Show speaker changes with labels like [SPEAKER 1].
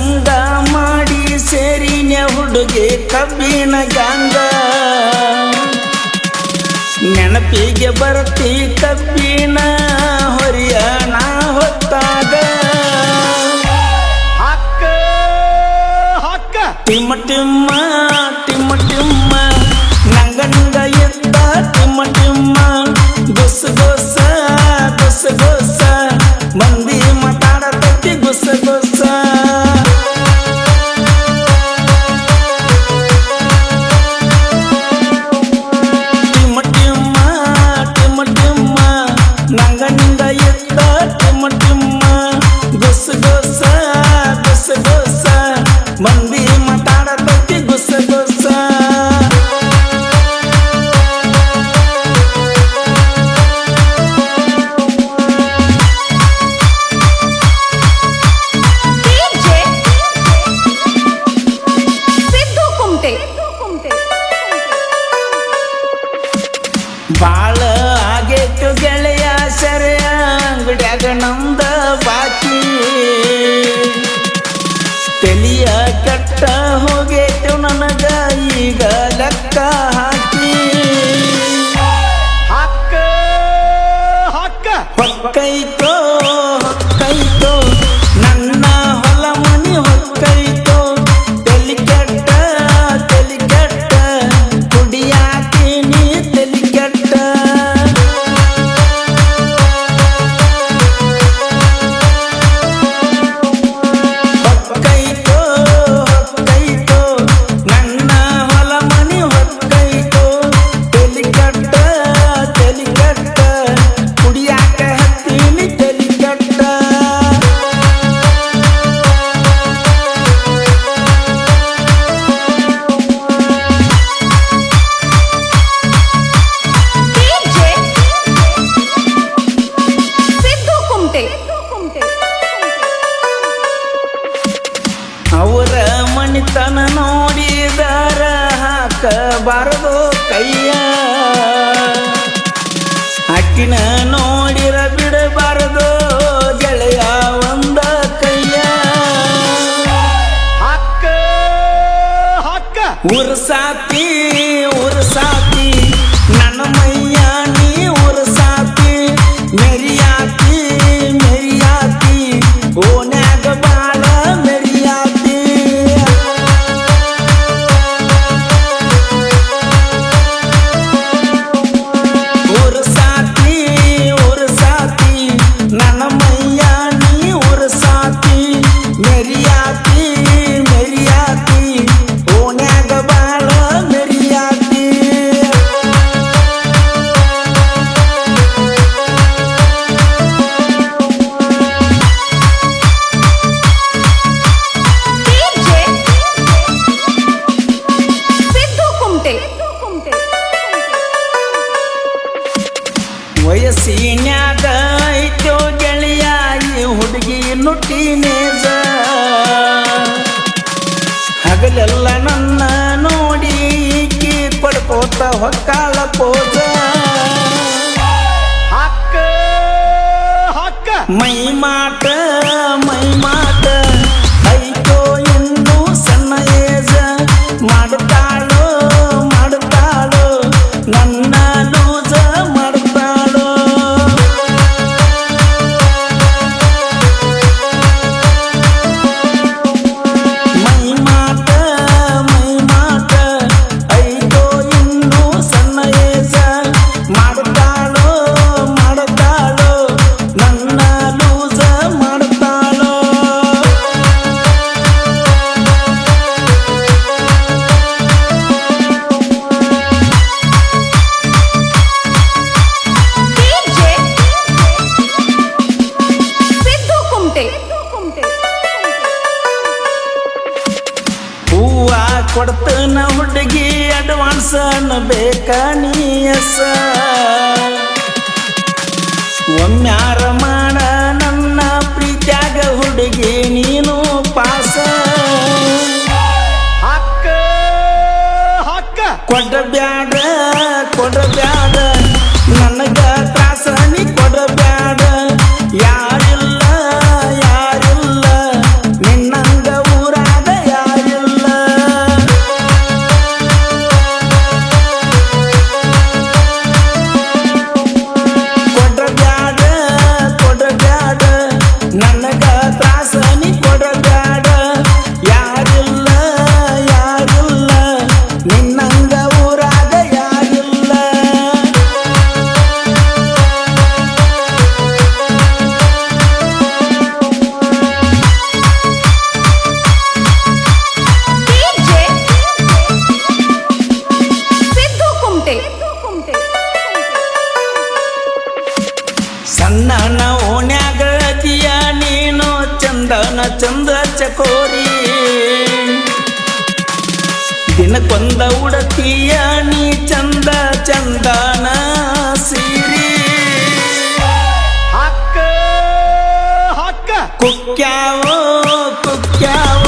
[SPEAKER 1] ಚಂದ ಮಾಡಿ ಸೇರಿನ ಹುಡುಗಿ ಕಬ್ಬಿನ ಗಂಗ ನೆನಪಿಗೆ
[SPEAKER 2] ಬರತಿ ಕಬ್ಬಿನ
[SPEAKER 1] ಹೊರಿಯ ನಾ ಹೊತ್ತಾಗ ತಿಮ್ಮ ತಿಮ್ಮ ಕಂಡ ಎತ್ತ ಟಿಮ್ಮ ಟಿಮ್ಮ ಗೊಸ ಗೊಸ ಗೊಸ ಗೊಸ ಮಂದಿ ಮಾತಾಡತೈತಿ ಗೊಸ ಗೊಸ ಬಾಳ ಮ್ಯಾಗ ಬಾಕಿ? ತೆಲಿಯ ಕಟ್ಟ ಹೋ ಮನಿತನ ನೋಡಿದರ ಹಾಕಬಾರದು ಕೈಯ. ಅಕ್ಕಿನ ನೋಡಿರ ಬಿಡಬಾರದು ಗೆಳೆಯ ಒಂದ ಕೈಯ.
[SPEAKER 2] ಹಕ್ಕ ಹಕ್ಕ.
[SPEAKER 3] ಉರ್ಸಾಕ
[SPEAKER 1] ವಯಸ್ಸಿನ್ಯಾಗ ಗೆಳೆಯ ಈ ಹುಡುಗಿ ನುಟ್ಟಿನೇಜ. ಹಗಲೆಲ್ಲ ನನ್ನ ನೋಡಿ ಪಡ್ಕೋತ ಹೊಕ್ಕಾಳ ಪೋಜ. ಕೊಡ್ತನ ಹುಡುಗಿ ಅಡ್ವಾನ್ಸ್ ಬೇಕ ನೀ ಒಮ್ಮ್ಯಾರ
[SPEAKER 4] ಚಂದ ಚಕೋರಿ ದಿನ ಕೊಂದ ಉಡತಿಯ ನೀ ಚಂದ ಚಂದನ ಸೀರಿ.
[SPEAKER 3] ಹಕ್ಕ ಹಕ್ಕ.
[SPEAKER 1] ಕುಕ್ಕ್ಯಾವೋ ಕುಕ್ಕ್ಯಾವ